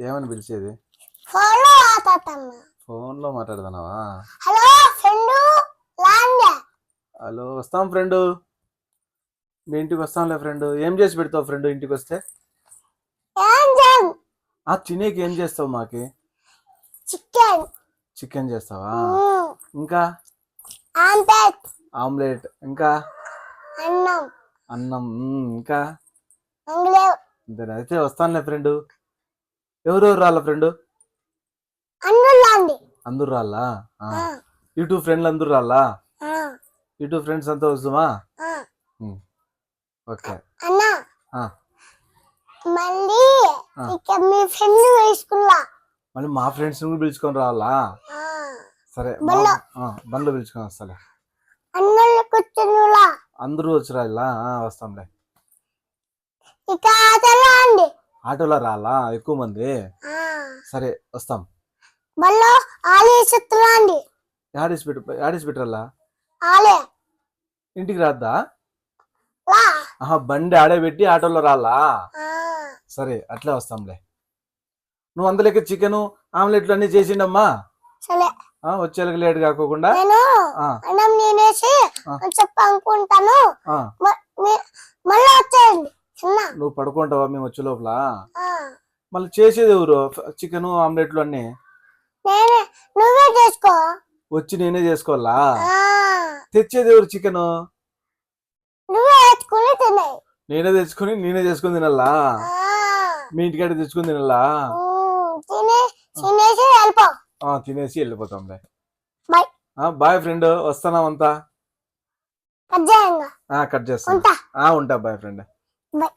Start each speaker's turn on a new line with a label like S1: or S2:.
S1: ఏమని పిలిచేది?
S2: ఫోన్లో మాట్లాడతాను
S1: ఫోన్లో మాట్లాడుతున్నావా?
S2: హలో ఫ్రెండ్
S1: హలో వస్తాం ఫ్రెండ్. మీ ఇంటికి వస్తాంలే ఫ్రెండ్. ఏం చేసి పెడతావు ఫ్రెండ్ ఇంటికి వస్తే? ఆ తినేకి ఏం చేస్తావు మాకి?
S2: చికెన్.
S1: చికెన్ చేస్తావా? ఇంకా?
S2: ఆంపేట్
S1: ఆమ్లెట్. ఇంకా?
S2: అన్నం.
S1: అన్నం. ఇంకా? అంతేనా అయితే వస్తానులే ఫ్రెండ్. ఎవరెవరు రాళ్ళ ఫ్రెండ్ అందరు రాళ్ళా. యూట్యూబ్ ఫ్రెండ్లు అందరు రాళ్ళా? యూట్యూబ్ ఫ్రెండ్స్ అంతా వస్తామా ఓకే.
S2: మళ్ళీ మీ ఫ్రెండ్ వేసుకున్నా
S1: మళ్ళీ మా ఫ్రెండ్స్ కూడా పిలుచుకొని రావాలా? సరే
S2: బండ్లో.
S1: పిలుచుకొని వస్తాలే అందరూ వచ్చి ఆ, వస్తాంలే.
S2: ఇక
S1: ఆటోలో రాలా? ఎక్కువ మంది? సరే వస్తాం.
S2: బల్లో ఆలే చెత్తలాండి
S1: యాడిసి పెట్టు యాడిసి పెట్టాలా
S2: ఆలే.
S1: ఇంటికి రాద్దా? ఆహా బండి ఆడే పెట్టి ఆటోలో రాలా? సరే అట్లే వస్తాంలే. నువ్వు అందులోకి చికెన్ ఆమ్లెట్లు అన్ని చేసిండమ్మా? వచ్చేళ్ళకి లేట్ కాకోకుండా?
S2: నేను నేనేసి
S1: ఆ.
S2: చెప్పి అనుకుంటాను
S1: ఆ,
S2: మ- మీ- మళ్ళీ వచ్చేయండి చిన్న
S1: నువ్వు పడుకుంటావా? మేము వచ్చే లోపల. మళ్ళీ చేసేది ఎవరు? చికెన్ ఆమ్లెట్లు అన్ని?
S2: నేనే నువ్వే చేసుకో.
S1: వచ్చి నేనే చేసుకోవాలా? తెచ్చేది ఎవరు చికెన్? నేనే తెచ్చుకొని నేనే చేసుకుని తినాలా? మీ ఇంటికాడ తెచ్చుకుని తినాలా?
S2: తినే తినేసి
S1: వెళ్ళిపోతాంలే
S2: బాయ్
S1: ఫ్రెండ్
S2: చేయంగా.
S1: ఆ, కట్ ఆ, ఉంటా బాయ్ ఫ్రెండ్.
S2: బాయ్